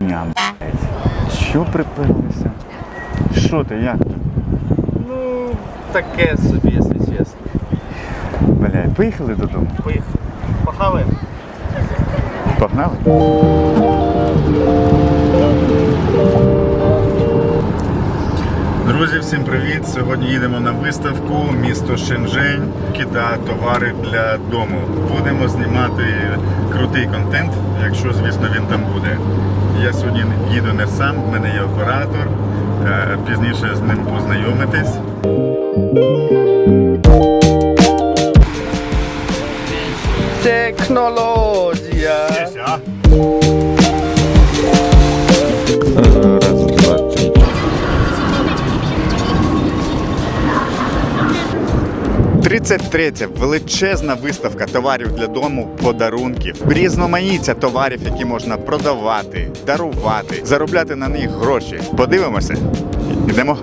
Ня, блядь. Що приперлися? Що ти, як? Ну, таке собі, якщо чесно. Блядь, поїхали додому. Поїхали. Пахали? Погнали? Друзі, всім привіт! Сьогодні їдемо на виставку місто Шенжень, Кита товари для дому. Будемо знімати крутий контент, якщо, звісно, він там буде. Я сьогодні їду не сам, в мене є оператор. Е, Пізніше з ним познайомитись. Технологія. 33-я величезна виставка товарів для дому, подарунків, різноманіття товарів, які можна продавати, дарувати, заробляти на них гроші. Подивимося. Йдемо.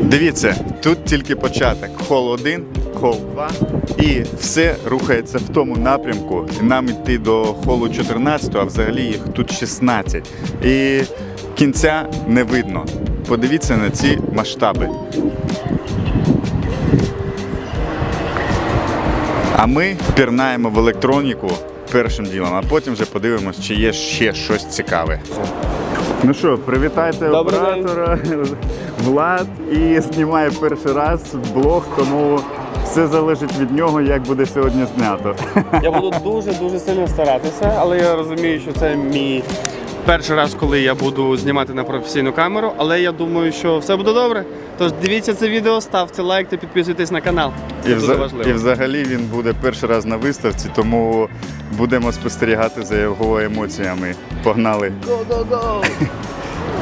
Дивіться, тут тільки початок. Хол 1, хол 2. І все рухається в тому напрямку. Нам йти до холу 14, а взагалі їх тут 16. І кінця не видно. Подивіться на ці масштаби. А ми пірнаємо в електроніку першим ділом, а потім вже подивимось, чи є ще щось цікаве. Ну що, привітайте Добрий оператора Влад і знімає перший раз блог, тому все залежить від нього, як буде сьогодні знято. Я буду дуже-дуже сильно старатися, але я розумію, що це мій перший раз, коли я буду знімати на професійну камеру, але я думаю, що все буде добре. Тож дивіться це відео, ставте лайк та підписуйтесь на канал. І, Це дуже вза- важливо. і взагалі він буде перший раз на виставці, тому будемо спостерігати за його емоціями. Погнали!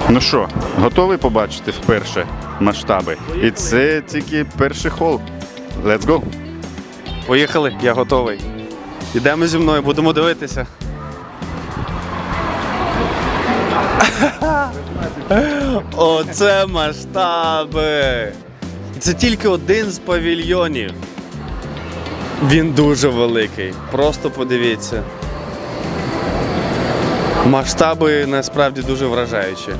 Ну що, готовий побачити вперше масштаби? І це тільки перший хол. Let's go! Поїхали, я готовий. Ідемо зі мною, будемо дивитися. Оце масштаби. Це тільки один з павільйонів. Він дуже великий. Просто подивіться. Масштаби насправді дуже вражаючі.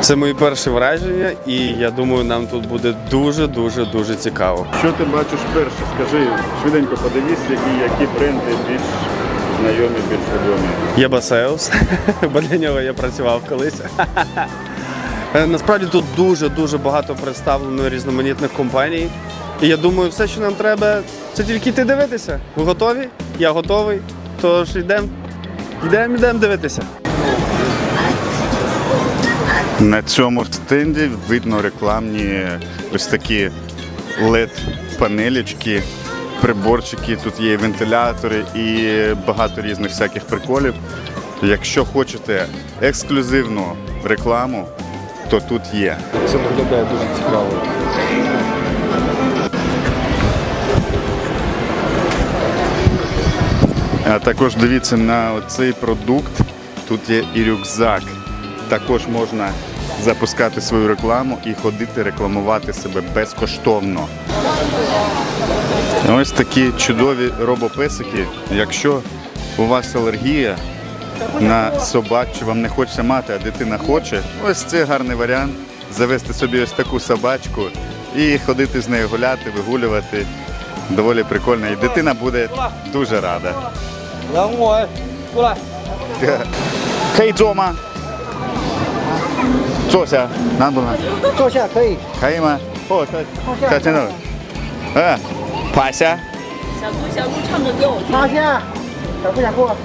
Це мої перші враження, і я думаю, нам тут буде дуже дуже дуже цікаво. Що ти бачиш перше? Скажи, швиденько подивись, які, які бренди більш знайомі, більш відомі. Є Басеус, бо для нього я працював колись. Е, Насправді тут дуже-дуже багато представлено різноманітних компаній. І я думаю, все, що нам треба, це тільки йти дивитися. Ви готові? Я готовий. Тож йдемо, йдемо, йдемо дивитися. На цьому стенді видно рекламні ось такі LED-панелечки, приборчики, тут є і вентилятори і багато різних всяких приколів. Якщо хочете ексклюзивну рекламу, то тут є. Це виглядає дуже цікаво. А також дивіться на цей продукт. Тут є і рюкзак. Також можна запускати свою рекламу і ходити рекламувати себе безкоштовно. Ось такі чудові робопесики. Якщо у вас алергія на собак, чи вам не хочеться мати, а дитина хоче, ось це гарний варіант завести собі ось таку собачку і ходити з нею гуляти, вигулювати. Доволі прикольно. І дитина буде дуже рада. Хей, Джома! Цося, надо. Цося, хей. Хейма. О, та, та, та, 嗯，趴下，小姑，小姑唱歌给我听。趴下，想不想过？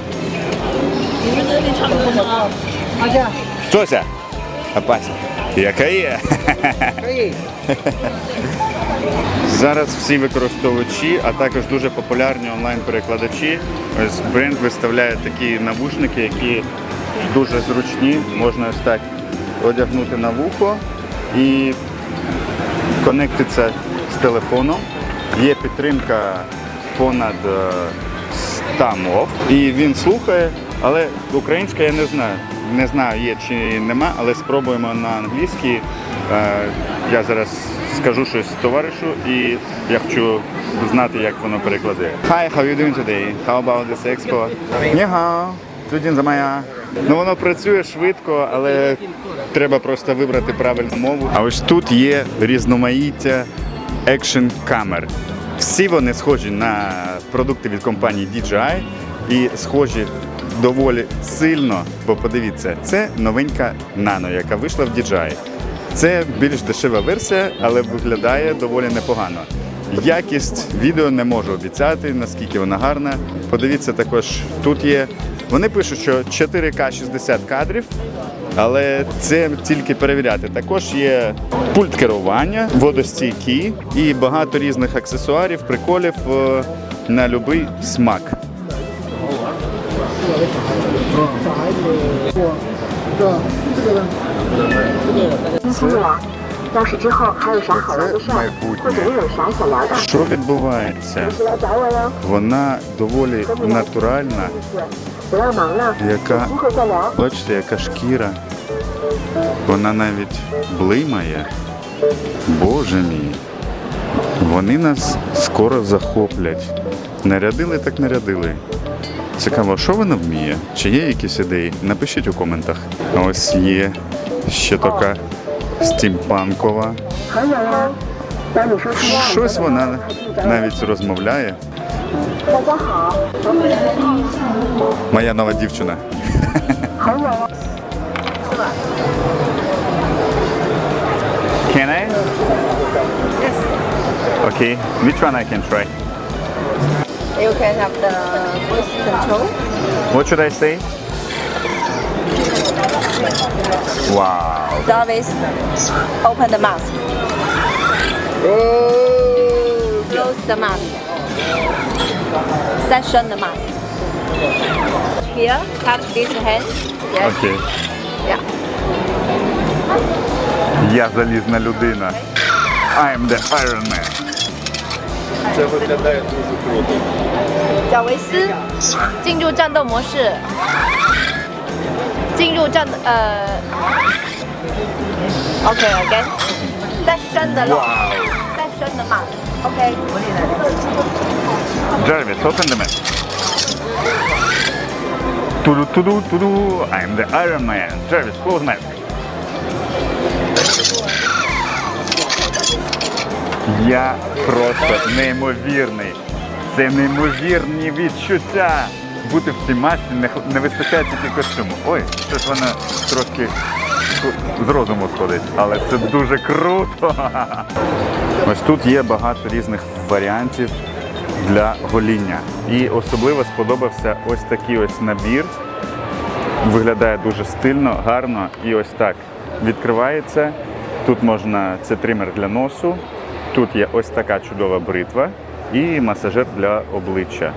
你们在那边唱歌吗？趴下，坐下，啊，趴下，也可以。可以。 Зараз всі використовувачі, а також дуже популярні онлайн-перекладачі. Ось бренд виставляє такі навушники, які дуже зручні. Можна ось так одягнути на вухо і конектиться з телефоном. Є підтримка понад е, 100 мов. І він слухає, але українська я не знаю. Не знаю, є чи нема, але спробуємо на англійській. Е, Я зараз скажу щось товаришу і я хочу знати, як воно перекладе. Hi, how you doing today? How about this expo? Ну воно працює швидко, але треба просто вибрати правильну мову. А ось тут є різноманіття екшн камер. Всі вони схожі на продукти від компанії DJI і схожі доволі сильно, бо подивіться, це новенька Nano, яка вийшла в DJI. Це більш дешева версія, але виглядає доволі непогано. Якість відео не можу обіцяти, наскільки вона гарна. Подивіться, також тут є. Вони пишуть, що 4К 60 кадрів, але це тільки перевіряти. Також є пульт керування, водостійкі і багато різних аксесуарів, приколів е, на будь-який смак. Що відбувається? Вона доволі натуральна яка, бачите, яка шкіра. Вона навіть блимає. Боже мій. Вони нас скоро захоплять. Нарядили так нарядили. Цікаво, що вона вміє? Чи є якісь ідеї? Напишіть у коментах. Ось є ще така стімпанкова. Щось вона навіть розмовляє. Моя нова дівчина. Can I? Yes. Okay, which one I can try? You can have the voice control. What should I say? Wow. Davis, open the mask. Oh. Close the mask. Session the mask. Here, touch this hand. Yes. Окей. Yeah. Я залізна людина. I'm the Iron Man. Це виглядає дуже круто. 贾维斯，进入战斗模式。进入战呃。OK again. Session the lock. Wow. Session the mask. OK. Jarvis, open the map. Туду туду туду. I'm the Iron Man. Jarvis, close map. Я просто неймовірний. Це неймовірні відчуття. Бути в цій масці не, не вистачає тільки костюму. Ой, щось воно трошки з розуму сходить, але це дуже круто. Ось тут є багато різних варіантів для гоління. І особливо сподобався ось такий ось набір. Виглядає дуже стильно, гарно і ось так відкривається. Тут можна це тример для носу. Тут є ось така чудова бритва і масажер для обличчя.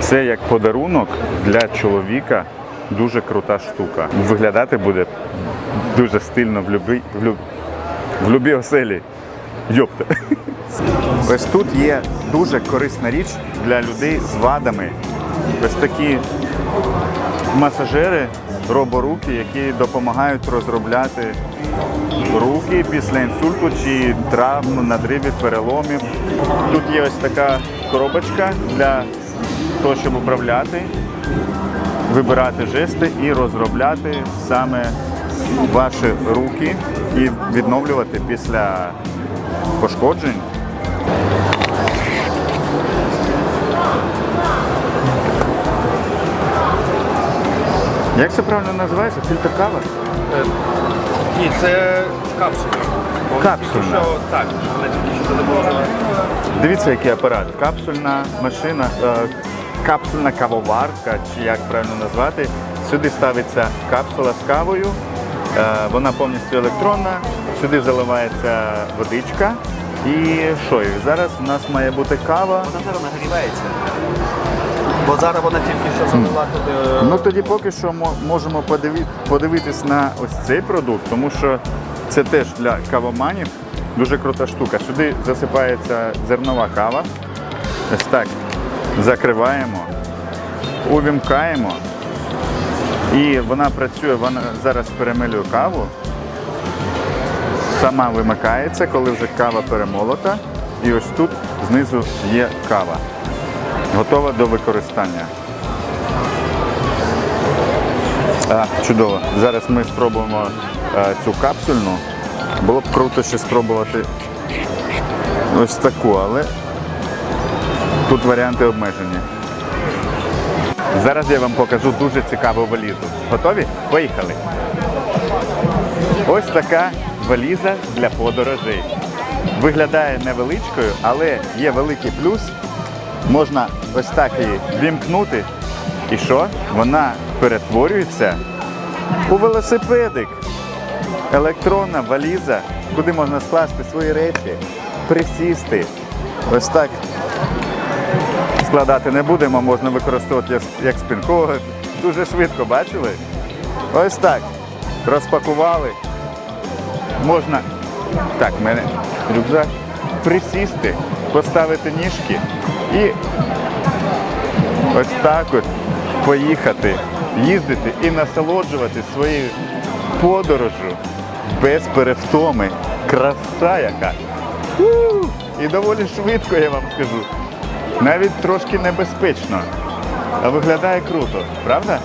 Це як подарунок для чоловіка. Дуже крута штука. Виглядати буде дуже стильно в любій в, люб... в любій оселі. Йопте. Ось тут є дуже корисна річ для людей з вадами. Ось такі масажери, роборуки, які допомагають розробляти руки після інсульту чи травм, надривів, переломів. Тут є ось така коробочка для того, щоб управляти, вибирати жести і розробляти саме ваші руки і відновлювати після пошкоджень. Як це правильно називається? Фільтр кава? Ні, це капсула. Капсульна. Що, так, вона тільки що додавала. Дивіться, який апарат. Капсульна машина, е, капсульна кавоварка, чи як правильно назвати. Сюди ставиться капсула з кавою, е, вона повністю електронна, сюди заливається водичка. І що? Зараз у нас має бути кава. Вона зараз нагрівається. Бо зараз вона тільки що залила туди. е, Ну тоді поки що можемо подивитись на ось цей продукт, тому що це теж для кавоманів дуже крута штука. Сюди засипається зернова кава. Ось так. Закриваємо, увімкаємо. І вона працює, вона зараз перемилює каву. сама вимикається, коли вже кава перемолота. І ось тут знизу є кава. Готова до використання. А, чудово. Зараз ми спробуємо е, цю капсульну. Було б круто ще спробувати ось таку, але тут варіанти обмежені. Зараз я вам покажу дуже цікаву валізу. Готові? Поїхали. Ось така валіза для подорожей. Виглядає невеличкою, але є великий плюс. Можна ось так її вімкнути. І що? Вона перетворюється у велосипедик. Електронна валіза, куди можна скласти свої речі, присісти. Ось так складати не будемо, можна використовувати як- спинково. Дуже швидко бачили? Ось так. Розпакували. Можна. Так, в мене рюкзак. Присісти, поставити ніжки і ось так от поїхати, їздити і насолоджуватися своєю подорожю без перевтоми. Краса яка. І доволі швидко, я вам скажу. Навіть трошки небезпечно. А виглядає круто, правда?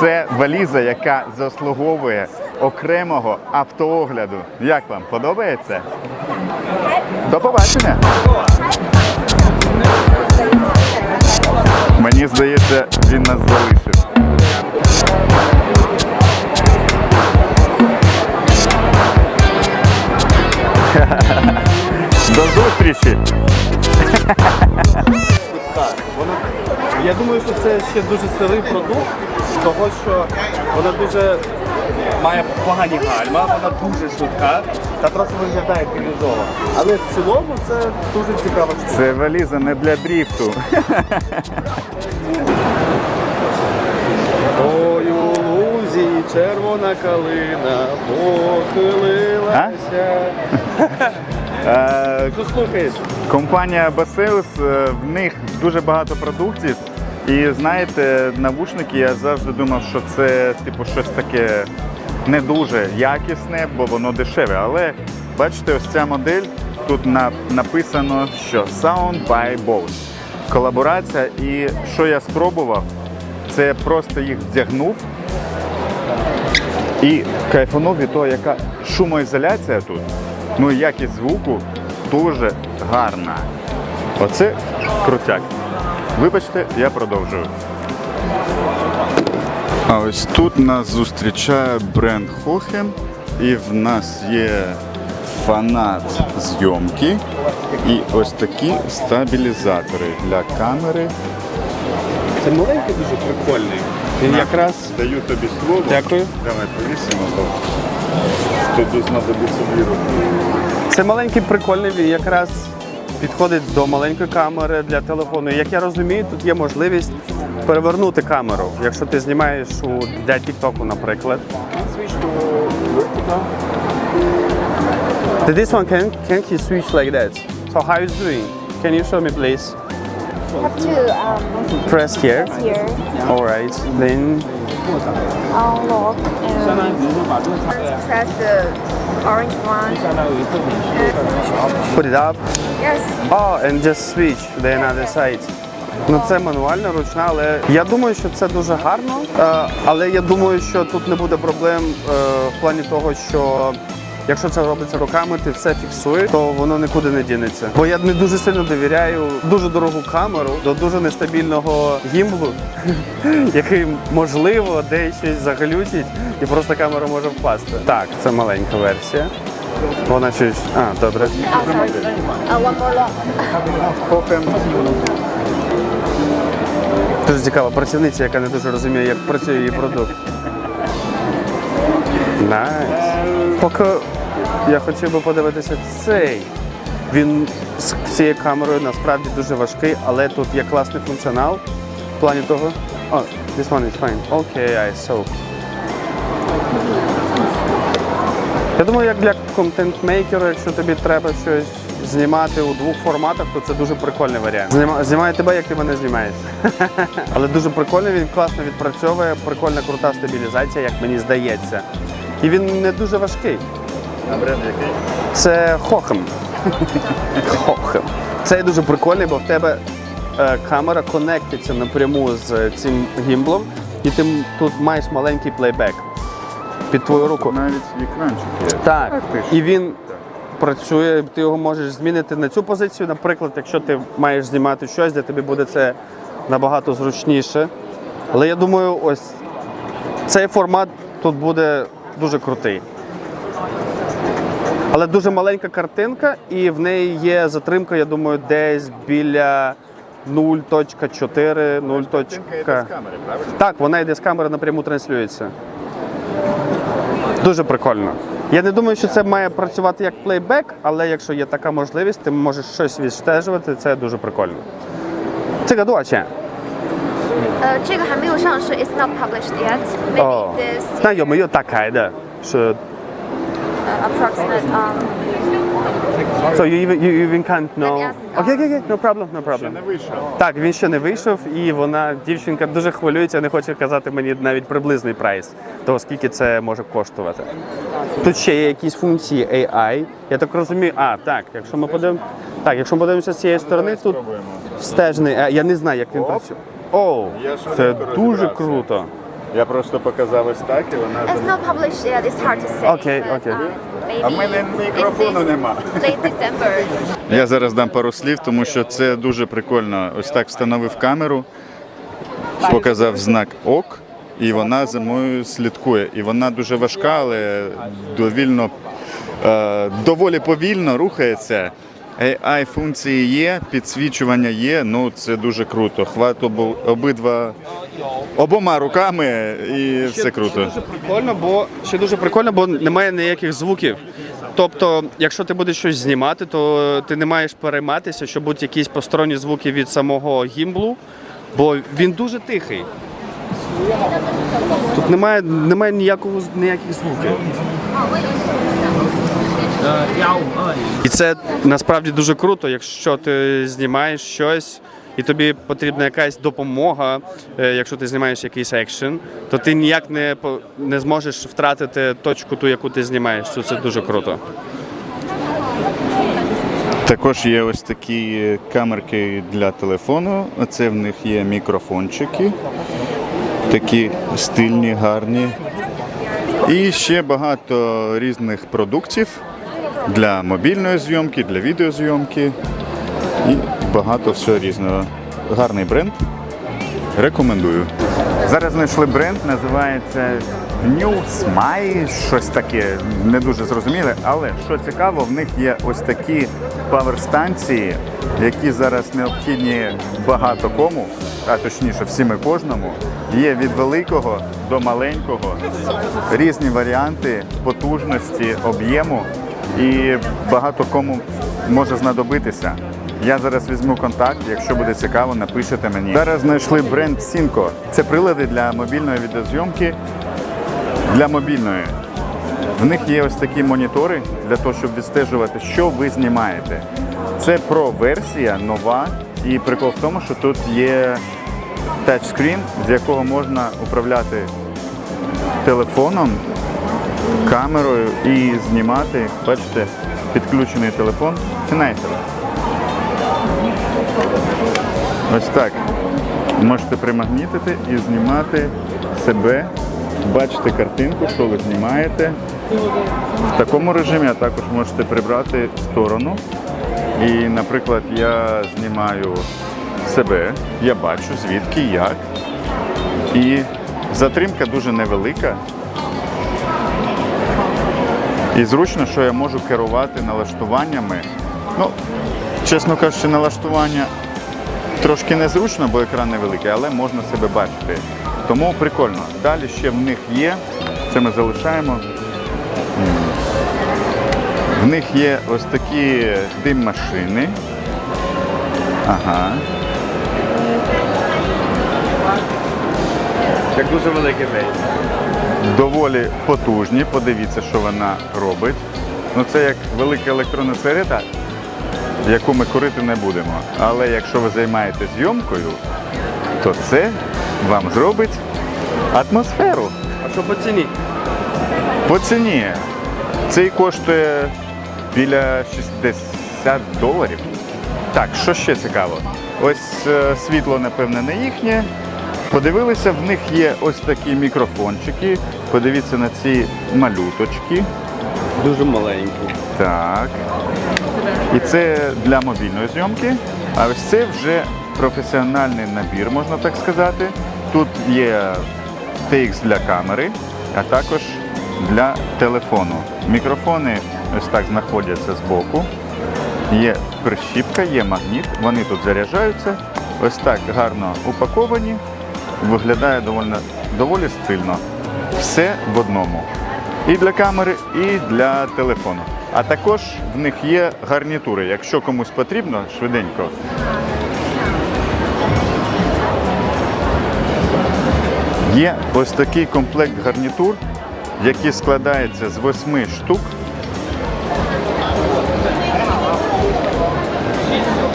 Це валіза, яка заслуговує окремого автоогляду. Як вам подобається? До побачення! Мені здається, він нас залишив. Зустрічі! Так. Я думаю, що це ще дуже сирий продукт, того що вона дуже має погані гальма, вона дуже швидка та трохи виглядає крінжово. Але в цілому це дуже цікава штука. Це валіза не для дріфту. Ой, у лузі червона калина похилилася. Е, Що слухаєш? Компанія Baseus, е, в них дуже багато продуктів. І знаєте, навушники я завжди думав, що це типу щось таке не дуже якісне, бо воно дешеве. Але бачите, ось ця модель тут на, написано, що Sound by Bose. Колаборація. І що я спробував, це просто їх вдягнув і кайфанув від того, яка шумоізоляція тут. Ну і якість звуку дуже гарна. Оце крутяк. Вибачте, я продовжую. А ось тут нас зустрічає бренд Хохем, і в нас є фанат зйомки і ось такі стабілізатори для камери. Це маленький дуже прикольний. Він якраз. даю тобі слово. Дякую. Давай повісимо, бо тобі знадобиться віру. Це маленький прикольний, він якраз підходить до маленької камери для телефону. Як я розумію, тут є можливість перевернути камеру, якщо ти знімаєш у для TikTok, наприклад. This one can can he switch like that? So how is doing? Can you show me please? Have to um, Press here. press here All right. Then unlock and press the orange one. put it up. Yes. Oh, and just switch the another side. Ну це мануальна, ручна, але я думаю, що це дуже гарно. Е, але я думаю, що тут не буде проблем е, в плані того, що якщо це робиться руками, ти все фіксуєш, то воно нікуди не дінеться. Бо я не дуже сильно довіряю дуже дорогу камеру до дуже нестабільного гімблу, який можливо десь щось заглючить і просто камера може впасти. Так, це маленька версія. Вона щось. А, добре. Дуже цікава працівниця, яка не дуже розуміє, як працює її продукт. Найс. Поки я хотів би подивитися цей. Він з цією камерою насправді дуже важкий, але тут є класний функціонал в плані того. О, this one is fine. Окей, I saw. Я думаю, як для контент-мейкера, якщо тобі треба щось знімати у двох форматах, то це дуже прикольний варіант. Зніма, знімаю тебе, як ти мене знімаєш. Але дуже прикольний, він класно відпрацьовує, прикольна крута стабілізація, як мені здається. І він не дуже важкий. А бренд який? Це Хохем. Хохем. Це дуже прикольний, бо в тебе е, камера конектиться напряму з цим гімблом, і ти тут маєш маленький плейбек під твою руку. Навіть екранчик є. Так, і він працює, ти його можеш змінити на цю позицію. Наприклад, якщо ти маєш знімати щось, де тобі буде це набагато зручніше. Але я думаю, ось цей формат тут буде дуже крутий. Але дуже маленька картинка, і в неї є затримка, я думаю, десь біля 0.4, 0. Картинка йде з камери, правильно? Так, вона йде з камери напряму транслюється. Дуже прикольно. Я не думаю, що це має працювати як плейбек, але якщо є така можливість, ти можеш щось відстежувати, це дуже прикольно. Це гадуаче. 呃，这个还没有上市，it's not published yet. Maybe 哦 this 那有没有打开的？是 uh, approximate. Um, So you even, you even can't know. Yes. Окей, окей, окей, no problem, no Ще problem. не вийшов. Так, він ще не вийшов, і вона, дівчинка, дуже хвилюється, не хоче казати мені навіть приблизний прайс, того скільки це може коштувати. Тут ще є якісь функції AI. Я так розумію, а так, якщо ми подивимося, так, якщо ми подивимося з цієї сторони, тут Спробуємо. стежний. а, Я не знаю, як він Оп. працює. Оу, це дуже круто. Я просто показав ось так, і вона it's not published yet. It's hard to say. But, okay. um, maybe А в мене in мікрофону this нема. Late December. Я зараз дам пару слів, тому що це дуже прикольно. Ось так встановив камеру, показав знак ок, і вона за мною слідкує. І вона дуже важка, але довільно, е, доволі повільно рухається. AI функції є, підсвічування є. Ну це дуже круто. Хват обидва обома руками, і все круто. Ще дуже прикольно, бо ще дуже прикольно, бо немає ніяких звуків. Тобто, якщо ти будеш щось знімати, то ти не маєш перейматися, що будуть якісь посторонні звуки від самого гімблу, бо він дуже тихий. Тут немає, немає ніякого, ніяких звуків. І це насправді дуже круто, якщо ти знімаєш щось. І тобі потрібна якась допомога, е, якщо ти знімаєш якийсь екшен, то ти ніяк не, не зможеш втратити точку ту, яку ти знімаєш. Це дуже круто. Також є ось такі камерки для телефону. Це в них є мікрофончики, такі стильні, гарні. І ще багато різних продуктів для мобільної зйомки, для відеозйомки. І багато всього різного. Гарний бренд. Рекомендую. Зараз знайшли бренд, називається New Smile, щось таке, не дуже зрозуміле. Але що цікаво, в них є ось такі паверстанції, які зараз необхідні багато кому, а точніше всім і кожному. Є від великого до маленького, різні варіанти потужності, об'єму, і багато кому може знадобитися. Я зараз візьму контакт, якщо буде цікаво, напишете мені. Зараз знайшли бренд Сінко. Це прилади для мобільної відеозйомки. Для мобільної. В них є ось такі монітори для того, щоб відстежувати, що ви знімаєте. Це про-версія нова. І прикол в тому, що тут є тачскрін, з якого можна управляти телефоном, камерою і знімати. Бачите, підключений телефон. Фінайсер. Ось так. Можете примагнітити і знімати себе, бачите картинку, що ви знімаєте. В такому режимі, а також можете прибрати сторону. І, наприклад, я знімаю себе, я бачу звідки, як. І затримка дуже невелика. І зручно, що я можу керувати налаштуваннями. Ну, чесно кажучи, налаштування трошки незручно, бо екран невеликий, але можна себе бачити. Тому прикольно. Далі ще в них є, це ми залишаємо. В них є ось такі дим-машини. Ага. Як дуже великий день. Доволі потужні. Подивіться, що вона робить. Ну це як велика електронна сигарета. яку ми курити не будемо. Але якщо ви займаєтесь зйомкою, то це вам зробить атмосферу. А що по ціні? По ціні цей коштує біля 60 доларів. Так, що ще цікаво? Ось е, світло, напевне, не їхнє. Подивилися, в них є ось такі мікрофончики. Подивіться на ці малюточки. Дуже маленький. Так. І це для мобільної зйомки. А ось це вже професіональний набір, можна так сказати. Тут є TX для камери, а також для телефону. Мікрофони ось так знаходяться збоку. Є прищіпка, є магніт, вони тут заряджаються. Ось так гарно упаковані. Виглядає доволі, доволі стильно. Все в одному. І для камери, і для телефону. А також в них є гарнітури. Якщо комусь потрібно, швиденько. Є ось такий комплект гарнітур, який складається з восьми штук.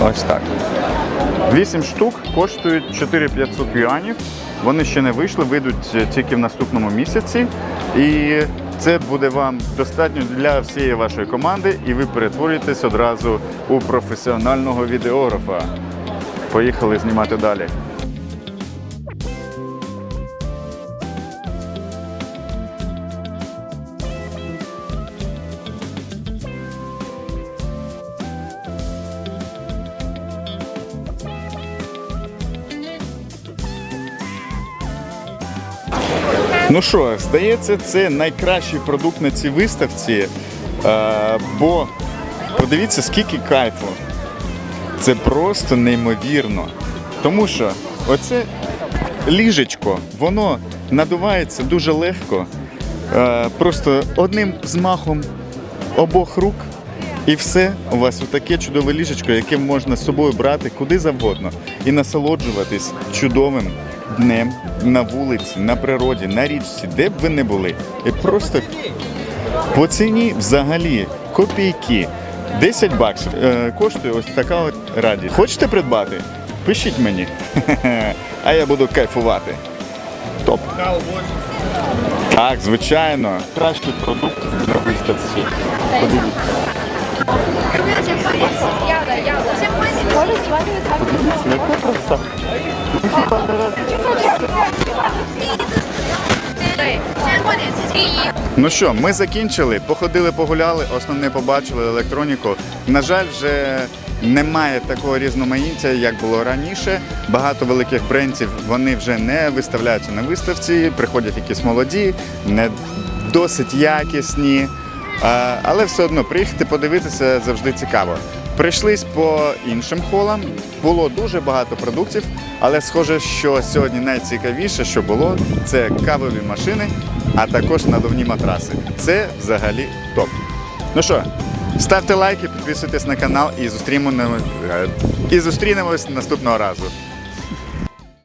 Ось так. 8 штук коштують 4500 юанів. Вони ще не вийшли, вийдуть е, тільки в наступному місяці. І це буде вам достатньо для всієї вашої команди, і ви перетворюєтесь одразу у професіонального відеографа. Поїхали знімати далі. Ну що, здається, це найкращий продукт на цій виставці. Е, бо подивіться, скільки кайфу. Це просто неймовірно. Тому що оце ліжечко, воно надувається дуже легко. Е, просто одним змахом обох рук. І все, у вас таке чудове ліжечко, яке можна з собою брати куди завгодно і насолоджуватись чудовим днем на вулиці, на природі, на річці, де б ви не були. І просто по ціні взагалі копійки. 10 баксів е, коштує ось така от радість. Хочете придбати? Пишіть мені. А я буду кайфувати. Топ. Так, звичайно. Кращий продукт на виставці. Подивіться. Подивіться, яка краса. Ну що, ми закінчили, походили, погуляли, основне побачили електроніку. На жаль, вже немає такого різноманіття, як було раніше. Багато великих брендів вони вже не виставляються на виставці, приходять якісь молоді, не досить якісні. Але все одно приїхати подивитися завжди цікаво. Прийшлись по іншим холам, було дуже багато продуктів, але схоже, що сьогодні найцікавіше, що було, це кавові машини, а також надувні матраси. Це взагалі топ. Ну що, ставте лайки, підписуйтесь на канал і і зустрінемось наступного разу.